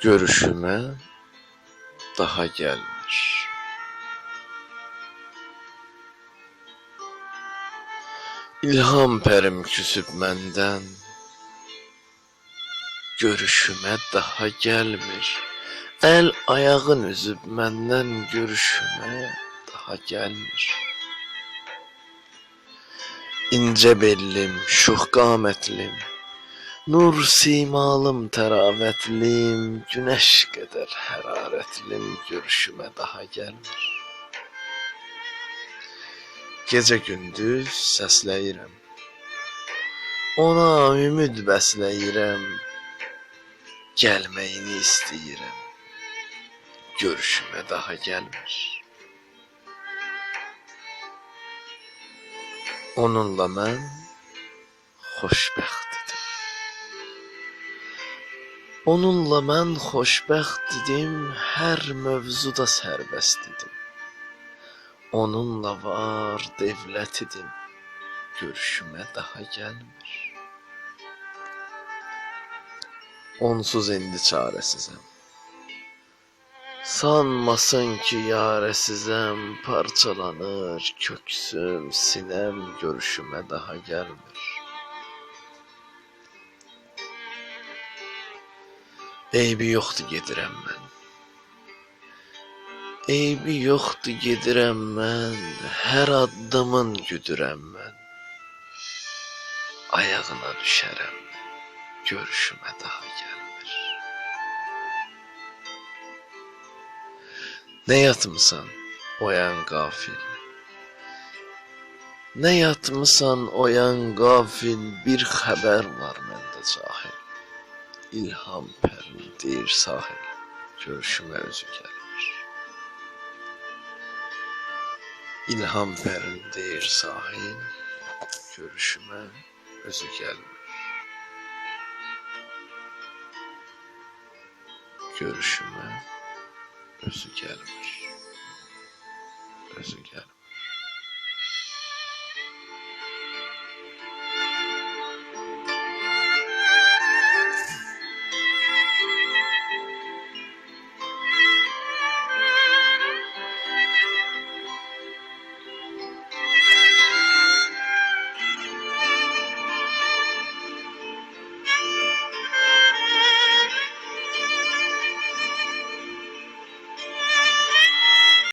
görüşüme daha gelmiş. İlham perim küsüp menden görüşüme daha gelmiş. El ayağın üzüp menden görüşüme daha gelmiş. İnce bellim, şuh qametlim, Nur simalım teravetlim, Güneş kadar hararetlim Görüşüme daha gelmir. Gece gündüz səsləyirəm. Ona ümid bəsləyirəm. Gəlməyini istəyirəm. Görüşümə daha gəlmir. Onunla mən xoşbəxt Onunla mən xoşbəxt idim, hər mövzuda sərbəst idim. Onunla var devlət idim, görüşümə daha gəlmir. Onsuz indi çarəsizəm. Sanmasın ki yaresizəm, parçalanır köksüm, sinem görüşüme daha gelmir. Eybi yoxdur gedirəm mən. Eybi yoxdur gedirəm mən, hər addımın güdürəm mən. Ayağına düşərəm, görüşümə daha gəlmir. Nə yatmısan, oyan qafil? Nə yatmısan, oyan qafil, bir xəbər var məndə cahil. İlham pərim deyir sahil, görüşümə özü gəlmir. İlham pərim deyir sahil, görüşümə özü gəlmir. Görüşümə özü gəlmir. Özü gəlmir.